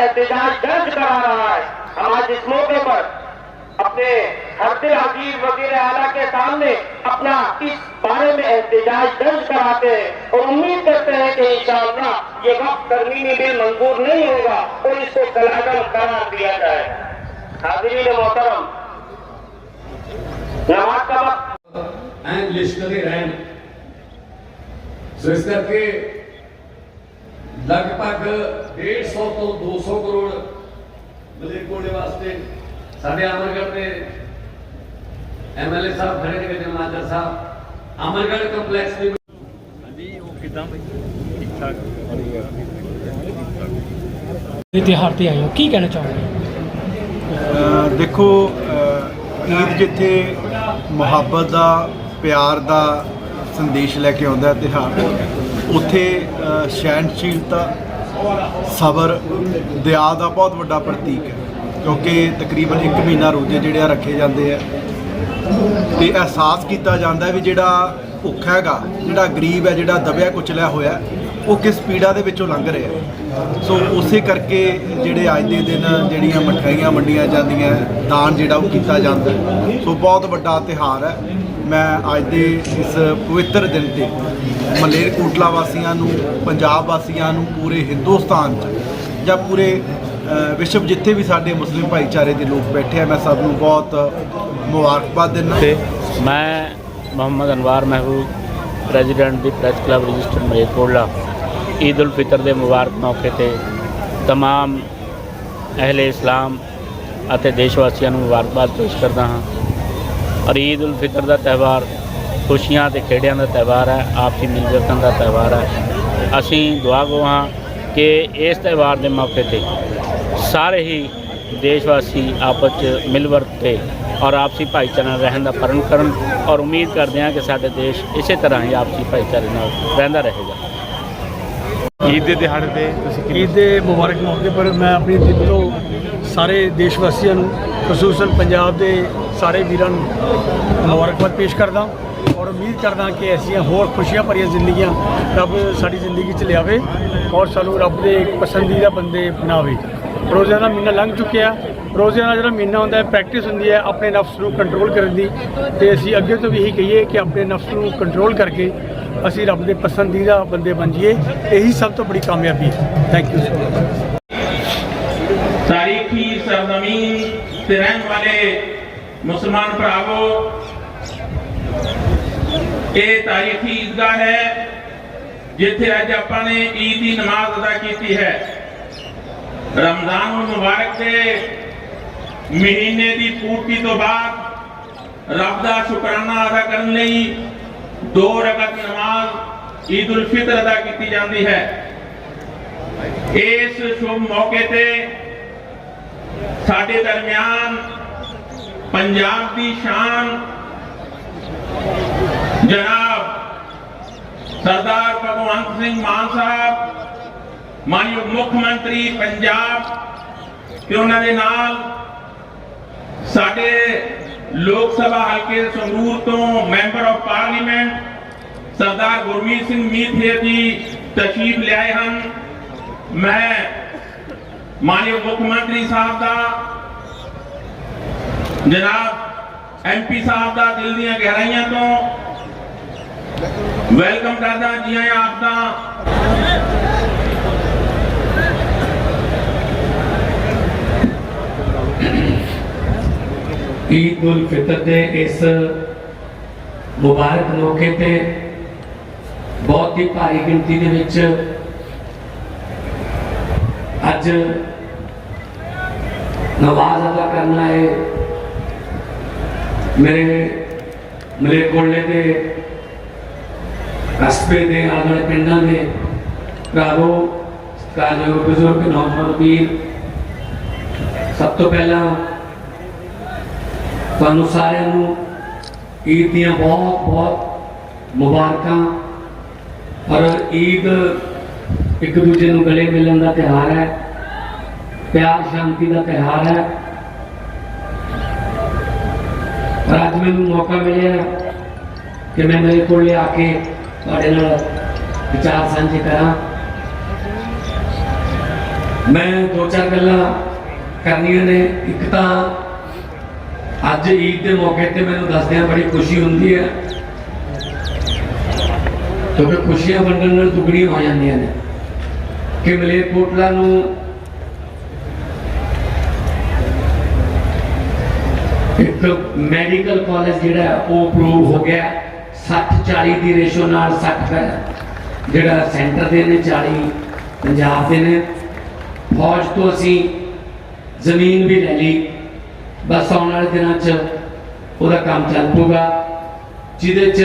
एहतजाज दर्ज करा रहा है। हम आज इस मौके पर अपने हफ़्ते अजीब वज़ीर आला के सामने अपना इस बारे में एहतजाज दर्ज कराते हैं और उम्मीद करते हैं कि इंशाला ये वक्त तरमीमी बिल मंजूर नहीं होगा और इसको कलागम करार दिया जाए। हाजिरी मोहतरम। नमाज़ का वक्त। एंड लिस्टनरी ਲਗਭਗ 150 ਤੋਂ 200 ਕਰੋੜ ਮਲੇਰਕੋਟਲੇ ਵਾਸਤੇ ਸਾਡੇ ਅਮਰਗੜ੍ਹ ਦੇ ਐਮਐਲਏ ਸਾਹਿਬ ਖੜੇ ਨੇ ਜਨ ਮਾਜਰ ਸਾਹਿਬ। ਅਮਰਗੜ੍ਹ ਕੰਪਲੈਕਸ ਦੇ ਇਹ ਤਿਉਹਾਰ ਤੇ ਆਏ ਹੋ। ਕੀ ਕਹਿਣਾ ਚਾਹੋਗੇ? ਅ, ਦੇਖੋ ਈਦ ਜਿੱਥੇ ਮੁਹੱਬਤ ਦਾ ਪਿਆਰ ਦਾ ਸੰਦੇਸ਼ ਲੈ ਕੇ ਆਉਂਦਾ ਹੈ ਤਿਉਹਾਰ ਉੱਥੇ ਸਹਿਣਸ਼ੀਲਤਾ, ਸਬਰ ਦਇਆ ਦਾ ਬਹੁਤ ਵੱਡਾ ਪ੍ਰਤੀਕ ਹੈ। ਕਿਉਂਕਿ ਤਕਰੀਬਨ 1 ਮਹੀਨਾ ਰੋਜ਼ੇ ਜਿਹੜੇ ਆ ਰੱਖੇ ਜਾਂਦੇ ਆ। ਤੇ ਅਹਿਸਾਸ ਕੀਤਾ ਜਾਂਦਾ ਵੀ ਜਿਹੜਾ ਭੁੱਖਾ ਹੈਗਾ, ਜਿਹੜਾ ਗਰੀਬ ਹੈ, ਜਿਹੜਾ ਦਬਿਆ ਕੁਚਲਿਆ ਹੋਇਆ, ਉਹ ਕਿਸ ਪੀੜਾ ਦੇ ਵਿੱਚੋਂ ਲੰਘ ਰਿਹਾ ਸੋ ਉਸੇ ਕਰਕੇ ਜਿਹੜੇ ਅੱਜ ਦੇ ਦਿਨ ਜਿਹੜੀਆਂ ਮਠਿਆਈਆਂ ਵੰਡੀਆਂ ਜਾਂਦੀਆਂ, ਦਾਨ ਜਿਹੜਾ ਉਹ ਕੀਤਾ ਜਾਂਦਾ ਸੋ ਬਹੁਤ ਵੱਡਾ ਤਿਹਾਰ ਹੈ। ਮੈਂ ਅੱਜ ਦੇ ਇਸ ਪਵਿੱਤਰ ਦਿਨ ਤੇ ਮਲੇਰਕੋਟਲਾ ਵਾਸੀਆਂ ਨੂੰ ਪੰਜਾਬ ਵਾਸੀਆਂ ਨੂੰ ਪੂਰੇ ਹਿੰਦੁਸਤਾਨ 'ਚ ਜਾਂ ਪੂਰੇ ਅ, ਵਿਸ਼ਵ ਜਿੱਥੇ ਵੀ ਸਾਡੇ ਮੁਸਲਿਮ ਭਾਈਚਾਰੇ ਦੇ ਲੋਕ ਬੈਠੇ ਆ ਮੈਂ ਸਭ ਨੂੰ ਬਹੁਤ ਮੁਬਾਰਕਬਾਦ ਦਿੰਦਾ ਤੇ ਮੈਂ ਮੁਹੰਮਦ ਅਨਵਾਰ ਮਹਿਬੂਬ ਪ੍ਰੈਜ਼ੀਡੈਂਟ ਦੀ press club register Malerkotla Eid ul Fitr ਦੇ ਮੁਬਾਰਕ ਮੌਕੇ ਤੇ तमाम ਅਹਿਲੇ ਇਸਲਾਮ ਅਤੇ ਦੇਸ਼ ਵਾਸੀਆਂ ਨੂੰ ਮੁਬਾਰਕਬਾਦ ਪੇਸ਼ ਕਰਦਾ ਹਾਂ ਔਰ ਈਦ ਉਲ ਫਿਤਰ ਦਾ ਤਿਉਹਾਰ ਖੁਸ਼ੀਆਂ ਤੇ ਖੇੜਿਆਂ ਦਾ ਤਿਉਹਾਰ ਹੈ ਆਪਸੀ ਮਿਲਵਰਤਨ ਦਾ ਤਿਉਹਾਰ ਹੈ। ਅਸੀਂ ਦੁਆ ਗੋ ਹਾਂ ਕਿ ਇਸ ਤਿਉਹਾਰ ਦੇ ਮੌਕੇ ਤੇ ਸਾਰੇ ਹੀ ਦੇਸ਼ ਵਾਸੀ ਆਪਸ 'ਚ ਮਿਲ ਵਰਤ ਕੇ ਔਰ ਆਪਸੀ ਭਾਈਚਾਰੇ ਨਾਲ ਰਹਿਣ ਦਾ ਪਰਨ ਕਰਨ ਔਰ ਉਮੀਦ ਕਰਦੇ ਹਾਂ ਕਿ ਸਾਡੇ ਦੇਸ਼ ਇਸੇ ਤਰ੍ਹਾਂ ਹੀ ਆਪਸੀ ਭਾਈਚਾਰੇ ਨਾਲ ਰਹਿੰਦਾ ਰਹੇਗਾ। ਈਦ ਦੇ ਦਿਹਾੜੇ ਤੇ ਤੁਸੀਂ ਕੀ ਈਦ ਦੇ ਮੁਬਾਰਕ ਮੌਕੇ ਪਰ ਮੈਂ ਆਪਣੀ ਦਿਲ ਤੋਂ ਸਾਰੇ ਦੇਸ਼ ਵਾਸੀਆਂ ਨੂੰ ਖਸੂਸਨ ਪੰਜਾਬ ਦੇ ਸਾਰੇ ਵੀਰਾਂ ਨੂੰ ਮੁਬਾਰਕਬਾਦ ਪੇਸ਼ ਕਰਦਾ ਔਰ ਉਮੀਦ ਕਰਦਾ ਕਿ ਐਸੀਆਂ ਹੋਰ ਖੁਸ਼ੀਆਂ ਭਰੀਆਂ ਜ਼ਿੰਦਗੀਆਂ ਰੱਬ ਸਾਡੀ ਜ਼ਿੰਦਗੀ 'ਚ ਲਿਆਵੇ ਔਰ ਸਾਨੂੰ ਰੱਬ ਦੇ ਪਸੰਦੀਦਾ ਬੰਦੇ ਬਣਾਵੇ ਰੋਜ਼ੇ ਦਾ ਮਹੀਨਾ ਲੰਘ ਚੁੱਕਿਆ। ਰੋਜ਼ੇ ਦਾ ਜਿਹੜਾ ਮਹੀਨਾ ਹੁੰਦਾ ਹੈ ਪ੍ਰੈਕਟਿਸ ਹੁੰਦੀ ਹੈ ਆਪਣੇ ਨਫਸ ਨੂੰ ਕੰਟਰੋਲ ਕਰਨ ਦੀ ਤੇ ਅਸੀਂ ਅੱਗੇ ਤੋਂ ਵੀ ਇਹੀ ਕਹੀਏ ਕਿ ਆਪਣੇ ਨਫਸ ਨੂੰ ਕੰਟਰੋਲ ਕਰਕੇ ਅਸੀਂ ਰੱਬ ਦੇ ਪਸੰਦੀਦਾ ਬੰਦੇ ਬਣ ਜਾਈਏ। ਇਹੀ ਸਭ ਤੋਂ ਬੜੀ ਕਾਮਯਾਬੀ ਹੈ। ਥੈਂਕ ਯੂ ਸੋ ਮਚ ਤਾਰੀਖੀ ਸਰਨਮੀਨ ਤੇ ਰਹਿਣ ਵਾਲੇ ਮੁਸਲਮਾਨ ਭਰਾਵੋ, ਇਹ ਤਾਰੀਖੀ ਈਦਗਾਹ ਹੈ, ਜਿੱਥੇ ਅੱਜ ਆਪਾਂ ਨੇ ਈਦ ਦੀ ਨਮਾਜ਼ ਅਦਾ ਕੀਤੀ ਹੈ। ਰਮਜ਼ਾਨ ਮੁਬਾਰਕ ਦੇ ਮਹੀਨੇ ਦੀ ਪੂਰਤੀ ਤੋਂ ਬਾਅਦ ਰੱਬ ਦਾ ਸ਼ੁਕਰਾਨਾ ਅਦਾ ਕਰਨ ਲਈ ਦੋ ਰਕਤ ਨਮਾਜ਼ ਈਦ ਉਲ ਫਿਤਰ ਅਦਾ ਕੀਤੀ ਜਾਂਦੀ ਹੈ। ਇਸ ਸ਼ੁਭ ਮੌਕੇ ਤੇ ਸਾਡੇ ਦਰਮਿਆਨ ਪੰਜਾਬ ਦੀ ਸ਼ਾਨ। ਜਨਾਬ ਸਰਦਾਰ ਭਗਵੰਤ ਸਿੰਘ ਮਾਨ ਸਾਹਿਬ, ਮਾਨਯੋਗ ਮੁੱਖ ਮੰਤਰੀ ਪੰਜਾਬ, ਤੇ ਉਹਨਾਂ ਦੇ ਨਾਲ ਸਾਡੇ ਲੋਕ ਸਭਾ ਹਲਕੇ ਸੰਗਰੂਰ ਤੋਂ member of parliament Sardar Gurmeet Singh Meethayer ji ਤਸ਼ਰੀਫ ਲਿਆਏ ਹਨ। ਮੈਂ ਮਾਨਯੋਗ ਮੁੱਖ ਮੰਤਰੀ ਸਾਹਿਬ ਦਾ ਜਨਾਬ ਐਮਪੀ ਸਾਹਿਬ ਦਾ ਦਿਲ ਦੀਆਂ ਗਹਿਰਾਈਆਂ ਤੋਂ ਵੈਲਕਮ ਕਰਦਾ, ਜੀ ਆਇਆਂ ਆਪ ਦਾ ਈਦ ਉਲ ਫਿਤਰ ਦੇ ਇਸ ਮੁਬਾਰਕ ਮੌਕੇ ਤੇ ਬਹੁਤ ਹੀ ਭਾਰੀ ਗਿਣਤੀ ਦੇ ਵਿੱਚ ਅੱਜ ਨਵਾਜ਼ ਅਦਾ ਕਰਨ ਆਏ ਮੇਰੇ ਮਲੇਰਕੋਟਲੇ ਦੇ ਕਸਬੇ ਦੇ ਆਲੇ ਪਿੰਡਾਂ ਦੇ ਭਰਾਵੋ, ਸਤਿਕਾਰਯੋਗ ਬਜ਼ੁਰਗ, ਨੌਜਵਾਨ ਵੀਰ, ਸਭ ਤੋਂ ਪਹਿਲਾਂ ਤੁਹਾਨੂੰ ਸਾਰਿਆਂ ਨੂੰ ਈਦ ਦੀਆਂ ਬਹੁਤ ਬਹੁਤ ਮੁਬਾਰਕਾਂ ਔਰ ਈਦ ਇੱਕ ਦੂਜੇ ਨੂੰ ਗਲੇ ਮਿਲਣ ਦਾ ਤਿਉਹਾਰ ਹੈ, ਪਿਆਰ, ਸ਼ਾਂਤੀ ਦਾ ਤਿਉਹਾਰ ਹੈ। ਪਰ ਅੱਜ ਮੈਨੂੰ ਮੌਕਾ ਮਿਲਿਆ ਕਿ ਮੈਂ ਮੇਰੇ ਕੋਲ ਆ ਕੇ ਤੁਹਾਡੇ ਨਾਲ ਵਿਚਾਰ ਸਾਂਝੇ ਕਰਾਂ। ਮੈਂ ਦੋ ਚਾਰ ਗੱਲਾਂ ਕਰਨੀਆਂ ਨੇ। ਇੱਕ ਤਾਂ ਅੱਜ ਈਦ ਦੇ ਮੌਕੇ ਤੇ ਮੈਨੂੰ ਦੱਸਦਿਆਂ ਬੜੀ ਖੁਸ਼ੀ ਹੁੰਦੀ ਹੈ, ਕਿਉਂਕਿ ਖੁਸ਼ੀਆਂ ਵੰਡਣ ਨਾਲ ਦੁੱਗਣੀਆਂ ਹੋ ਜਾਂਦੀਆਂ ਨੇ। ਕਿ ਮਲੇਰਕੋਟਲਾ ਨੂੰ ਮੈਡੀਕਲ ਕਾਲਜ ਜਿਹੜਾ ਉਹ ਅਪਰੂਵ ਹੋ ਗਿਆ 60 40 ਦੀ ਰੇਸ਼ੋ ਨਾਲ 60 ਜਿਹੜਾ ਸੈਂਟਰ ਦੇ ਨੇ 40 ਪੰਜਾਬ ਦੇ ਨੇ। ਫੌਜ ਤੋਂ ਅਸੀਂ ਜ਼ਮੀਨ ਵੀ ਲੈ ਲਈ। ਬਸ ਆਉਣ ਵਾਲੇ ਦਿਨਾਂ 'ਚ ਉਹਦਾ ਕੰਮ ਚੱਲ ਪੂਗਾ ਜਿਹਦੇ 'ਚ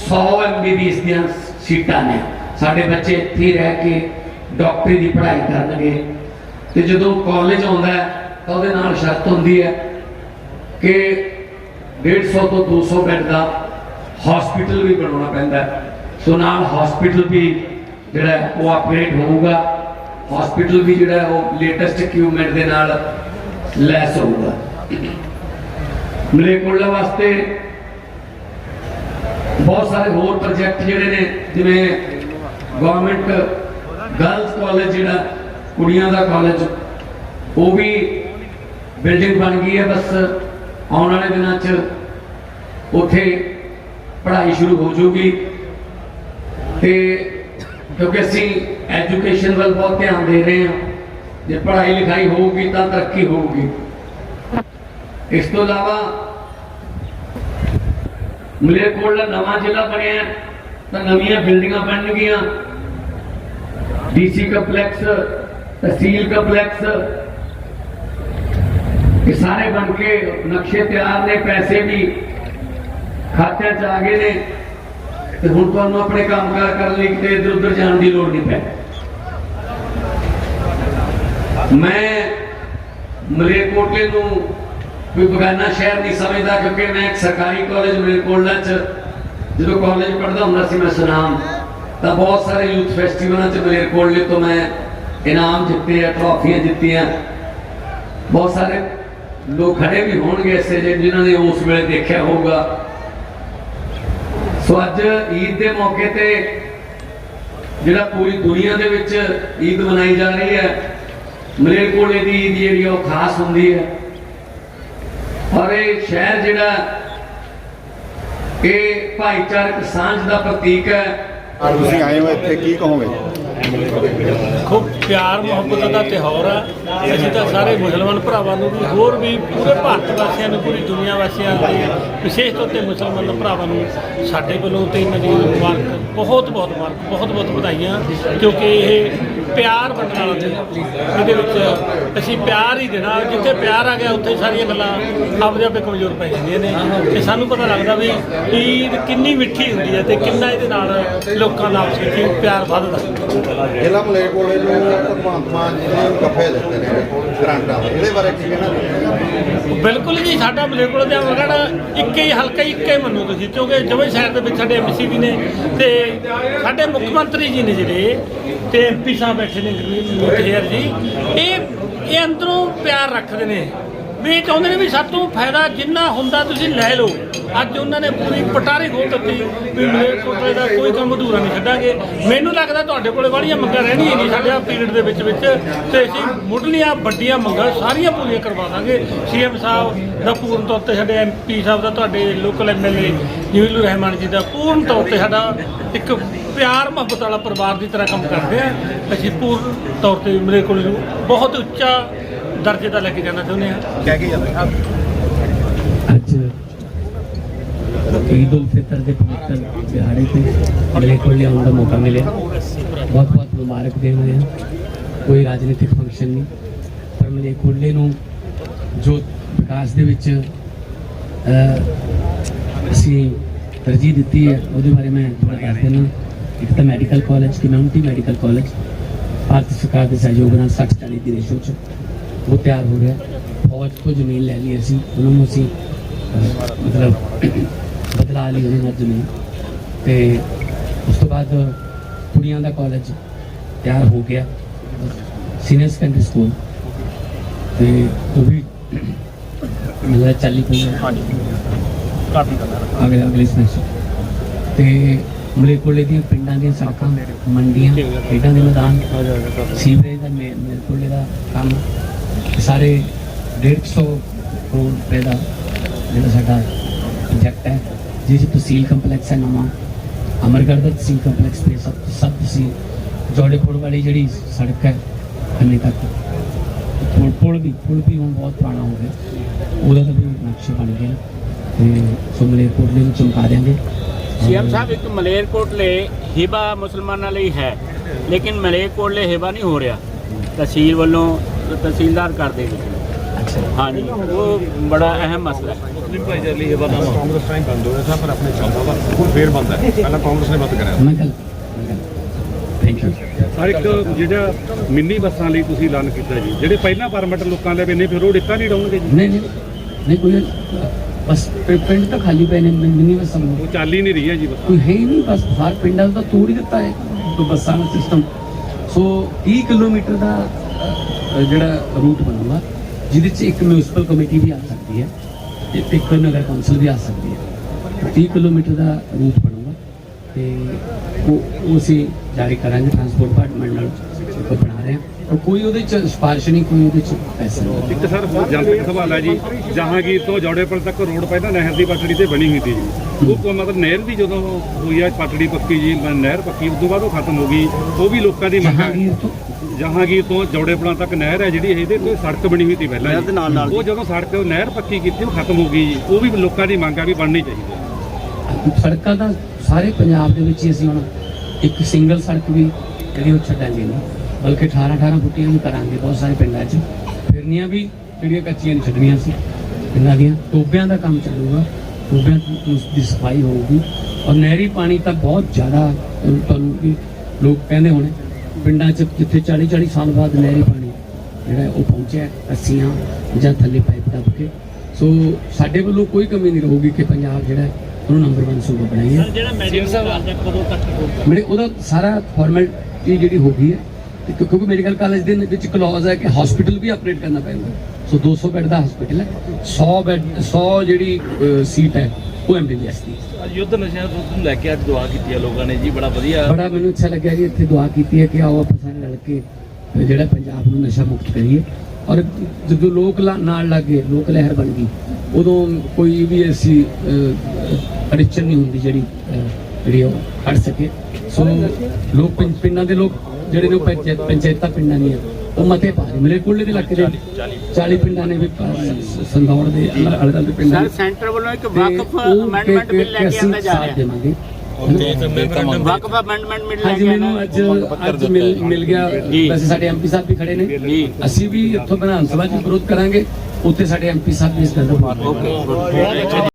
100 ਐਮਬੀਬੀਐਸ ਦੀਆਂ ਸੀਟਾਂ ਨੇ। ਸਾਡੇ ਬੱਚੇ ਇੱਥੇ ਰਹਿ ਕੇ ਡਾਕਟਰੀ ਦੀ ਪੜ੍ਹਾਈ ਕਰਨਗੇ। ਤੇ ਜਦੋਂ ਕਾਲਜ ਆਉਂਦਾ ਤਾਂ ਉਹਦੇ ਨਾਲ ਸ਼ਰਤ ਹੁੰਦੀ ਹੈ ਕਿ 150 ਤੋਂ 200 ਬੈੱਡ ਦਾ ਹਸਪੀਟਲ ਵੀ ਬਣਾਉਣਾ ਪੈਂਦਾ ਸੋ ਨਾਲ ਹਸਪੀਟਲ ਵੀ ਜਿਹੜਾ ਉਹ ਅਪਗ੍ਰੇਡ ਹੋਊਗਾ। ਹਸਪੀਟਲ ਵੀ ਜਿਹੜਾ ਉਹ ਲੇਟੈਸਟ ਇਕਵਿਪਮੈਂਟ ਦੇ ਨਾਲ ਲੈਸ ਹੋਊਗਾ। ਮਲੇਕੋਲਾ ਵਾਸਤੇ ਬਹੁਤ ਸਾਰੇ ਹੋਰ ਪ੍ਰੋਜੈਕਟ ਜਿਹੜੇ ਨੇ, ਜਿਵੇਂ ਗਵਰਨਮੈਂਟ ਗਰਲਸ ਕਾਲਜ ਜਿਹੜਾ, ਕੁੜੀਆਂ ਦਾ ਕਾਲਜ ਉਹ ਵੀ ਬਿਲਡਿੰਗ ਬਣ ਗਈ ਹੈ ਬਸ। ਆਉਣ ਵਾਲੇ ਦਿਨਾਂ 'ਚ ਉੱਥੇ ਪੜ੍ਹਾਈ ਸ਼ੁਰੂ ਹੋ ਜਾਊਗੀ। ਤੇ ਕਿਉਂਕਿ ਅਸੀਂ ਐਜੂਕੇਸ਼ਨ ਵੱਲ ਬਹੁਤ ਧਿਆਨ ਦੇ ਰਹੇ ਹਾਂ। ਜੇ ਪੜ੍ਹਾਈ ਲਿਖਾਈ ਹੋਊਗੀ ਤਾਂ ਤਰੱਕੀ ਹੋਊਗੀ। ਇਸ ਤੋਂ ਇਲਾਵਾ ਮਲੇਰਕੋਟਲਾ ਨਵਾਂ ਜ਼ਿਲ੍ਹਾ ਬਣਿਆ ਤਾਂ ਨਵੀਆਂ ਬਿਲਡਿੰਗਾਂ ਬਣਨਗੀਆਂ। ਡੀਸੀ ਕੰਪਲੈਕਸ, ਤਹਿਸੀਲ ਕੰਪਲੈਕਸ ਇਹ ਸਾਰੇ ਬਣ ਕੇ ਨਕਸ਼ੇ ਤਿਆਰ ਨੇ, ਪੈਸੇ ਵੀ ਖਾਤਿਆਂ 'ਚ ਆ ਗਏ ਨੇ। ਤੇ ਹੁਣ ਤੁਹਾਨੂੰ ਆਪਣੇ ਕੰਮਕਾਰ ਕਰਨ ਲਈ ਕਿਤੇ ਇੱਧਰ ਉੱਧਰ ਜਾਣ ਦੀ ਲੋੜ ਨਹੀਂ ਪੈ। ਮੈਂ ਮਲੇਰਕੋਟਲੇ ਨੂੰ ਕੋਈ ਬਗਾਨਾ ਸ਼ਹਿਰ ਨਹੀਂ ਸਮਝਦਾ, ਕਿਉਂਕਿ ਮੈਂ ਇੱਕ ਸਰਕਾਰੀ ਕਾਲਜ ਮਲੇਰਕੋਟਲਾ 'ਚ ਜਦੋਂ ਕਾਲਜ ਪੜ੍ਹਦਾ ਹੁੰਦਾ ਸੀ, ਮੈਂ ਸੁਨਾਮ, ਤਾਂ ਬਹੁਤ ਸਾਰੇ ਯੂਥ ਫੈਸਟੀਵਲਾਂ 'ਚ ਮਲੇਰਕੋਟਲੇ ਤੋਂ ਮੈਂ ਇਨਾਮ ਜਿੱਤੇ ਆ ਟਰਾਫੀਆਂ ਜਿੱਤੀਆਂ। ਬਹੁਤ ਸਾਰੇ ਲੋਕ ਖੜੇ ਵੀ ਹੋਣਗੇ ਐਸੇ ਜਿਹੇ ਜਿਨ੍ਹਾਂ ਨੇ ਉਸ ਵੇਲੇ ਦੇਖਿਆ ਹੋਊਗਾ। ਸੋ ਅੱਜ ਈਦ ਦੇ ਮੌਕੇ ਤੇ ਜਿਹੜਾ ਪੂਰੀ ਦੁਨੀਆ ਦੇ ਵਿੱਚ ਈਦ ਮਨਾਈ ਜਾ ਰਹੀ ਹੈ ਮਲੇਰਕੋਟਲੇ ਦੀ ਈਦ ਜਿਹੜੀ ਉਹ ਖਾਸ ਹੁੰਦੀ ਹੈ। ਔਰ ਇਹ ਸ਼ਹਿਰ ਜਿਹੜਾ ਇਹ ਭਾਈਚਾਰਕ ਸਾਂਝ ਦਾ ਪ੍ਰਤੀਕ ਹੈ। ਤੁਸੀਂ ਆਏ ਹੋ ਇੱਥੇ ਕੀ ਕਹੋਗੇ? ਖੂਬ ਪਿਆਰ, ਮੁਹੱਬਤ ਦਾ ਤਿਉਹਾਰ ਆ। ਅਸੀਂ ਤਾਂ ਸਾਰੇ ਮੁਸਲਮਾਨ ਭਰਾਵਾਂ ਨੂੰ ਵੀ, ਹੋਰ ਵੀ ਪੂਰੇ ਭਾਰਤ ਵਾਸੀਆਂ ਨੂੰ, ਪੂਰੀ ਦੁਨੀਆ ਵਾਸੀਆਂ ਨੂੰ ਵਿਸ਼ੇਸ਼ ਤੌਰ ਤੇ ਮੁਸਲਮਾਨ ਭਰਾਵਾਂ ਨੂੰ ਸਾਡੇ ਵੱਲੋਂ ਤੇ ਇਹਨਾਂ ਦੀ ਮੁਬਾਰਕ ਬਹੁਤ ਬਹੁਤ ਮੁਬਾਰਕ ਬਹੁਤ ਬਹੁਤ ਵਧਾਈਆਂ। ਕਿਉਂਕਿ ਇਹ ਪਿਆਰ ਵੰਡਣ ਵਾਲਾ ਦਿਨ। ਇਹਦੇ ਵਿੱਚ ਅਸੀਂ ਪਿਆਰ ਹੀ ਦੇਣਾ। ਜਿੱਥੇ ਪਿਆਰ ਆ ਗਿਆ ਉੱਥੇ ਸਾਰੀਆਂ ਗੱਲਾਂ ਆਪਦੇ ਆਪੇ ਕਮਜ਼ੋਰ ਪੈ ਜਾਂਦੀਆਂ ਨੇ। ਤੇ ਸਾਨੂੰ ਪਤਾ ਲੱਗਦਾ ਵੀ ਈਦ ਕਿੰਨੀ ਮਿੱਠੀ ਹੁੰਦੀ ਹੈ ਤੇ ਕਿੰਨਾ ਇਹਦੇ ਨਾਲ ਲੋਕਾਂ ਦਾ ਆਪਸ ਵਿੱਚ ਪਿਆਰ ਵੱਧਦਾ। ਜ਼ਿਲ੍ਹਾ ਮਲੇਰਕੋਟਲੇ ਨੂੰ ਭਗਵੰਤ ਮਾਨ ਜੀ ਨੇ ਗੱਫੇ ਦਿੱਤੇ ਨੇ ਗ੍ਰਾਂਟਾਂ ਇਹਦੇ ਬਾਰੇ ਕੀ ਕਹਿਣਾ ਬਿਲਕੁਲ ਜੀ ਸਾਡਾ ਮਲੇਰਕੋਟਲਾ ਦੇ ਅਮਰਗੜ ਇੱਕ ਹੀ ਹਲਕਾ ਹੀ ਇੱਕ ਹੀ ਮੰਨੋ ਤੁਸੀਂ ਕਿਉਂਕਿ ਜਵੇਂ ਸ਼ਹਿਰ ਦੇ ਵਿੱਚ ਸਾਡੇ ਐਮਸੀ ਵੀ ਨੇ ਤੇ ਸਾਡੇ ਮੁੱਖ ਮੰਤਰੀ ਜੀ ਨੇ ਜਿਹੜੇ ਤੇ ਐਮਪੀ ਸਾਹਿਬ ਬੈਠੇ ਨੇ ਗੁਰਮੀਤ ਹੇਅਰ ਜੀ। ਇਹ ਇਹ ਅੰਦਰੋਂ ਪਿਆਰ ਰੱਖਦੇ ਨੇ। ਵੀ ਇਹ ਚਾਹੁੰਦੇ ਨੇ ਵੀ ਸਾਤੋਂ ਫਾਇਦਾ ਜਿੰਨਾ ਹੁੰਦਾ ਤੁਸੀਂ ਲੈ ਲਓ। ਅੱਜ ਉਹਨਾਂ ਨੇ ਪੂਰੀ ਪਟਾਰੀ ਖੋਲ ਦਿੱਤੀ ਵੀ ਮਲੇਰਕੋਟਲੇ ਦਾ ਕੋਈ ਕੰਮ ਅਧੂਰਾ ਨਹੀਂ ਛੱਡਾਂਗੇ। ਮੈਨੂੰ ਲੱਗਦਾ ਤੁਹਾਡੇ ਕੋਲੇ ਵਾਲੀਆਂ ਮੰਗਾਂ ਰਹਿਣੀਆਂ ਨਹੀਂ ਸਾਡੇ ਆ ਪੀਰੀਅਡ ਦੇ ਵਿੱਚ ਵਿੱਚ। ਤੇ ਅਸੀਂ ਮੁੱਢਲੀਆਂ ਵੱਡੀਆਂ ਮੰਗਾਂ ਸਾਰੀਆਂ ਪੂਰੀਆਂ ਕਰਵਾ ਦਾਂਗੇ। ਸੀਐਮ ਸਾਹਿਬ ਦਾ ਪੂਰਨ ਤੌਰ ਤੇ ਸਾਡੇ ਐਮਪੀ ਸਾਹਿਬ ਦਾ, ਤੁਹਾਡੇ ਲੋਕਲ ਐਮਐਲਏ ਜਮੀਲੁਰ ਰਹਿਮਾਨ ਜੀ ਦਾ ਪੂਰਨ ਤੌਰ ਤੇ ਸਾਡਾ ਇੱਕ ਪਿਆਰ ਮੁਹੱਬਤ ਵਾਲਾ ਪਰਿਵਾਰ ਦੀ ਤਰ੍ਹਾਂ ਕੰਮ ਕਰਦੇ ਆ। ਅਸੀਂ ਪੂਰਨ ਤੌਰ ਤੇ ਮੇਰੇ ਕੋਲ ਬਹੁਤ ਉੱਚਾ ਦਰਜੇ ਦਾ ਲੈ ਕੇ ਜਾਣਾ ਚਾਹੁੰਦੇ ਹਾਂ ਕਹਿ ਕੇ ਜਾਂਦੇ ਅੱਜ ਈਦ ਉਲ ਫਿਤਰ ਦੇ ਪਵਿੱਤਰ ਦਿਹਾੜੇ ਤੇ ਮਲੇਰਕੋਟਲੇ ਆਉਣ ਦਾ ਮੌਕਾ ਮਿਲਿਆ। ਬਹੁਤ ਬਹੁਤ ਮੁਬਾਰਕ ਦੇ ਰਹੇ ਹਾਂ। ਕੋਈ ਰਾਜਨੀਤਿਕ ਫੰਕਸ਼ਨ ਨਹੀਂ। ਪਰ ਮਲੇਰਕੋਟਲੇ ਨੂੰ ਜੋ ਵਿਕਾਸ ਦੇ ਵਿੱਚ ਅਸੀਂ ਤਰਜੀਹ ਦਿੱਤੀ ਹੈ ਉਹਦੇ ਬਾਰੇ ਮੈਂ ਥੋੜਾ ਦੱਸ ਦਿੰਦਾ। ਇੱਕ ਤਾਂ medical college community medical college Bharat ਸਰਕਾਰ ਦੇ ਸਹਿਯੋਗ ਨਾਲ 60 40 ਦੀ ਰੇਸ਼ੋ ਚ ਉਹ ਤਿਆਰ ਹੋ ਗਿਆ ਫੌਜ ਤੋਂ ਜ਼ਮੀਨ ਲੈ ਲਈ ਅਸੀਂ ਉਹਨਾਂ ਨੂੰ ਅਸੀਂ ਮਤਲਬ ਬਦਲਾ ਲਈ ਉਹਨਾਂ ਨਾਲ ਜ਼ਮੀਨ। ਤੇ ਉਸ ਤੋਂ ਬਾਅਦ ਕੁੜੀਆਂ ਦਾ ਕਾਲਜ ਤਿਆਰ ਹੋ ਗਿਆ ਸੀਨੀਅਰ ਸੈਕੰਡਰੀ ਸਕੂਲ ਤੇ ਉਹ ਵੀ ਮੇਰਾ ਚੱਲੀ ਪਈ ਹੈ। ਅਗਲੇ ਅਗਲੇ ਸਮੈਸਟਰ ਤੇ ਮਲੇਕੋਲੇ ਦੀਆਂ ਪਿੰਡਾਂ ਦੀਆਂ ਸੜਕਾਂ ਮੰਡੀਆਂ ਖੇਡਾਂ ਦੇ ਮੈਦਾਨ ਸੀਵਰੇਜ ਦਾ ਮੇਰੇ ਕੋਲੇ ਦਾ ਕੰਮ। ਸਾਰੇ 150 ਕਰੋੜ ਰੁਪਏ ਦਾ ਜਿਹੜਾ ਸਾਡਾ ਪ੍ਰੋਜੈਕਟ ਹੈ ਜਿਸ ਤਹਿਸੀਲ ਕੰਪਲੈਕਸ ਹੈ ਨਵਾਂ ਅਮਰਗੜ੍ਹ ਦਾ ਤਹਿਸੀਲ ਕੰਪਲੈਕਸ ਤੇ ਸਭ ਸਭ ਤਹਿਸੀਲ ਜੋੜੇਪੁਰ ਵਾਲੀ ਜਿਹੜੀ ਸੜਕ ਹੈ ਅੰਨੇ ਤੱਕ। ਪੁਲ ਪੁਲ ਵੀ ਪੁਲ ਵੀ ਹੁਣ ਬਹੁਤ ਪੁਰਾਣਾ ਹੋ ਗਿਆ। ਉਹਦਾ ਤਾਂ ਵੀ ਨਕਸ਼ਾ ਬਣ ਗਿਆ। ਤੇ ਸੋ ਮਲੇਰਕੋਟਲੇ ਨੂੰ ਚਮਕਾ ਦਿਆਂਗੇ। ਸੀਐਮ ਸਾਹਿਬ ਇੱਕ ਮਲੇਰਕੋਟਲੇ ਹਿਬਾ ਮੁਸਲਮਾਨਾਂ ਲਈ ਹੈ ਲੇਕਿਨ ਮਲੇਰਕੋਟਲੇ ਹਿਬਾ ਨਹੀਂ ਹੋ ਰਿਹਾ। ਤਹਿਸੀਲ ਵੱਲੋਂ ਤਹਿਸੀਲਦਾਰ ਕਰ ਦੇਗੇ ਅੱਛਾ। ਹਾਂਜੀ ਉਹ ਬੜਾ ਅਹਿਮ ਮਸਲਾ ਹੈ। ਕਾਂਗਰਸ ਟਾਈਮ ਬੰਦ ਹੋਇਆ ਸੀ ਪਰ ਆਪਣੇ ਚੱਲਦਾ ਵਾ ਹੁਣ ਫੇਰ ਬੰਦ ਹੈ। ਪਹਿਲਾਂ ਕਾਂਗਰਸ ਨੇ ਬੰਦ ਕਰਿਆ। ਮੈਂ ਗੱਲ ਥੈਂਕ ਯੂ ਹਰ ਇੱਕ ਜਿਹੜਾ ਮਿੰਨੀ ਬੱਸਾਂ ਲਈ ਤੁਸੀਂ ਐਲਾਨ ਕੀਤਾ ਜੀ ਜਿਹੜੇ ਪਹਿਲਾਂ ਪਰਮਿਟ ਲੋਕਾਂ ਦੇ ਨੇ ਫਿਰ ਉਹ ਦਿੱਤਾ ਨਹੀਂ ਡਾਉਣਗੇ ਜੀ? ਨਹੀਂ ਨਹੀਂ। ਨਹੀਂ ਕੋਈ ਬਸ ਪਿੰਡ ਤਾਂ ਖਾਲੀ ਪਏ ਨੇ ਮਿੰਨੀ ਬੱਸਾਂ ਨੂੰ। ਉਹ ਚੱਲ ਹੀ ਨਹੀਂ ਰਹੀ ਹੈ ਜੀ ਬੱਸਾਂ। ਕੋਈ ਹੈ ਹੀ ਨਹੀਂ ਬਸ ਹਰ ਪਿੰਡਾਂ ਦਾ ਤੋੜ ਹੀ ਦਿੱਤਾ ਹੈ ਬੱਸਾਂ ਦਾ ਸਿਸਟਮ ਸੋ 30 ਕਿਲੋਮੀਟਰ ਦਾ ਜਿਹੜਾ ਰੂਟ ਬਣੂਗਾ ਜਿਹਦੇ 'ਚ ਇੱਕ ਮਿਊਨਿਸਪਲ ਕਮੇਟੀ ਵੀ ਆ ਸਕਦੀ ਹੈ ਤੇ ਇੱਕ ਨਗਰ ਕੌਂਸਲ ਵੀ ਆ ਸਕਦੀ ਹੈ। 30 ਕਿਲੋਮੀਟਰ ਦਾ ਰੂਟ ਬਣੂਗਾ ਤੇ ਉਹ ਅਸੀਂ ਜਾਰੀ ਕਰਾਂਗੇ ਟਰਾਂਸਪੋਰਟ ਡਿਪਾਰਟਮੈਂਟ ਨਾਲ ਬਣਾ ਰਹੇ ਹਾਂ। ਔਰ ਕੋਈ ਉਹਦੇ 'ਚ ਸਿਫਾਰਿਸ਼ ਨਹੀਂ ਕੋਈ ਉਹਦੇ 'ਚ ਪੈਸਾ ਨਹੀਂ। ਇੱਕ ਸਰ ਜਨਤਕ ਸਵਾਲ ਹੈ ਜੀ। ਜਹਾਂਗੀਰ ਤੋਂ ਜੋੜੇਪੁਰ ਤੱਕ ਰੋਡ ਪਹਿਲਾਂ ਨਹਿਰ ਦੀ ਪਟੜੀ ਤੇ ਬਣੀ ਹੋਈ ਸੀ ਜੀ। ਉਹ ਮਤਲਬ ਨਹਿਰ ਦੀ ਜਦੋਂ ਹੋਈ ਆ ਪਟੜੀ ਪੱਕੀ ਜੀ ਨਹਿਰ ਪੱਕੀ ਉਸ ਤੋਂ ਬਾਅਦ ਉਹ ਖਤਮ ਹੋ ਗਈ। ਉਹ ਵੀ ਲੋਕਾਂ ਦੀ ਮੰਗ ਹੈ। ਜਹਾਂਗੀਰ ਤੋਂ ਜੋੜੇਪੁਰਾਂ ਤੱਕ ਨਹਿਰ ਹੈ ਜਿਹੜੀ ਇਹਦੇ ਤੋਂ ਸੜਕ ਬਣੀ ਹੋਈ ਸੀ ਪਹਿਲਾਂ ਜੀ। ਉਹ ਜਦੋਂ ਸੜਕ ਨਹਿਰ ਪੱਕੀ ਕੀਤੀ ਉਹ ਖਤਮ ਹੋ ਗਈ ਜੀ। ਉਹ ਵੀ ਲੋਕਾਂ ਦੀ ਮੰਗ ਆ ਵੀ ਬਣਨੀ ਚਾਹੀਦੀ ਹੈ। ਸੜਕਾਂ ਤਾਂ ਸਾਰੇ ਪੰਜਾਬ ਦੇ ਵਿੱਚ ਹੀ ਅਸੀਂ ਹੁਣ ਇੱਕ ਸਿੰਗਲ ਸੜਕ ਵੀ ਜਿਹੜੀ ਉਹ ਛੱਡਾਂਗੇ ਨਹੀਂ। ਬਲਕਿ 18 18 ਫੁੱਟੀਆਂ ਵੀ ਕਰਾਂਗੇ ਬਹੁਤ ਸਾਰੇ ਪਿੰਡਾਂ 'ਚ। ਫਿਰਨੀਆਂ ਵੀ ਜਿਹੜੀਆਂ ਕੱਚੀਆਂ ਨਹੀਂ ਛੱਡਣੀਆਂ ਸੀ। ਪਿੰਡਾਂ ਦੀਆਂ ਟੋਬਿਆਂ ਦਾ ਕੰਮ ਚੱਲੂਗਾ। ਟੋਬਿਆਂ ਦੀ ਦੀ ਸਫ਼ਾਈ ਹੋਊਗੀ। ਔਰ ਨਹਿਰੀ ਪਾਣੀ ਤਾਂ ਬਹੁਤ ਜ਼ਿਆਦਾ ਤੁਹਾਨੂੰ ਵੀ ਲੋਕ ਕਹਿੰਦੇ ਹੋਣੇ। ਪਿੰਡਾਂ 'ਚ ਜਿੱਥੇ 40 40 ਸਾਲ ਬਾਅਦ ਨਹਿਰੀ ਪਾਣੀ ਜਿਹੜਾ ਉਹ ਪਹੁੰਚਿਆ ਅੱਸੀਆਂ ਜਾਂ ਥੱਲੇ ਪਾਈਪ ਦੱਬ ਕੇ। ਸੋ ਸਾਡੇ ਵੱਲੋਂ ਕੋਈ ਕਮੀ ਨਹੀਂ ਰਹੂਗੀ ਕਿ ਪੰਜਾਬ ਜਿਹੜਾ ਉਹਨੂੰ ਨੰਬਰ 1 ਸੂਬਾ ਬਣਾਈਏ। ਜਿਹੜਾ ਮੈਡੀਕਲ ਕਾਲਜ ਕਦੋਂ ਤੱਕ ਹੋਊਗਾ ਮੇਰੇ ਉਹਦਾ ਸਾਰਾ ਫਾਰਮੈਲਿਟੀ ਜਿਹੜੀ ਹੋ ਗਈ ਹੈ ਕਿਉਂਕਿ ਮੈਡੀਕਲ ਕਾਲਜ ਦੇ ਵਿੱਚ ਕਲੌਜ਼ ਹੈ ਕਿ ਹਸਪੀਟਲ ਵੀ ਆਪਰੇਟ ਕਰਨਾ ਪਏਗਾ ਸੋ 200 ਬੈੱਡ ਦਾ ਹਸਪੀਟਲ ਹੈ। 100 ਬੈੱਡ 100 ਜਿਹੜੀ ਸੀਟ ਹੈ ਉਹ ਐਮਬੀਬੀਐਸ ਦੀ ਯੁੱਧ ਨਸ਼ਿਆਂ ਤੋਂ ਲੈ ਕੇ ਅੱਜ ਦੁਆ ਕੀਤੀ ਆ ਲੋਕਾਂ ਨੇ ਜੀ ਬੜਾ ਵਧੀਆ। ਬੜਾ ਮੈਨੂੰ ਅੱਛਾ ਲੱਗਿਆ ਜੀ ਇੱਥੇ ਦੁਆ ਕੀਤੀ ਹੈ ਕਿ ਆਓ ਆਪਾਂ ਸਾਰੇ ਰਲ ਕੇ ਜਿਹੜਾ ਪੰਜਾਬ ਨੂੰ ਨਸ਼ਾ ਮੁਕਤ ਕਰੀਏ। ਔਰ ਜਦੋਂ ਲੋਕ ਨਾਲ ਲੱਗੇ ਲੋਕ ਲਹਿਰ ਬਣ ਗਈ ਉਦੋਂ ਕੋਈ ਵੀ ਐਸੀ ਅੜਚਨ ਨਹੀਂ ਹੁੰਦੀ ਜਿਹੜੀ ਜਿਹੜੀ ਉਹ ਹਟ ਸਕੇ। ਸੋ ਲੋਕ ਪਿੰਡਾਂ ਦੇ ਲੋਕ ਜਿਹੜੇ ਨੇ ਪੰਚਾਇਤਾਂ ਪਿੰਡਾਂ ਦੀਆਂ ਉਹ ਮਤੇ ਪਾ ਰਹੇ ਮੇਰੇ ਕੋਲੇ ਦੇ ਇਲਾਕੇ ਦੇ 40 ਪਿੰਡਾਂ ਨੇ ਵੀ ਪਾ- ਸ- ਸੰਦੌੜ ਦੇ ਅਲੱਗ ਅਲੱਗ ਪਿੰਡਾਂ ਸਰ ਸੈਂਟਰ ਵੱਲੋਂ ਇੱਕ ਵਕਫ ਅਮੈਂਡਮੈਂਟ ਬਿੱਲ ਲੈ ਕਿ ਆਂਦਾ ਜਾ ਰਿਹਾ। ਦੇਵਾਂਗੇ। ਵਕਫ ਅਮੈਂਡਮੈਂਟ ਬਿੱਲ ਲੈ ਹਾਂਜੀ ਕੇ ਮੈਨੂੰ ਅੱਜ ਅੱਜ ਮਿਲ ਮਿਲ ਗਿਆ। ਵੈਸੇ ਸਾਡੇ ਐਮਪੀ ਸਾਹਿਬ ਵੀ ਖੜੇ ਨੇ। ਜੀ। ਅਸੀਂ ਵੀ ਇੱਥੋਂ ਵਿਧਾਨ ਸਭਾ 'ਚ ਵਿਰੋਧ ਕਰਾਂਗੇ। ਉੱਥੇ ਸਾਡੇ ਐਮਪੀ ਸਾਹਿਬ ਵੀ ਇਸ ਗੱਲ ਦਾ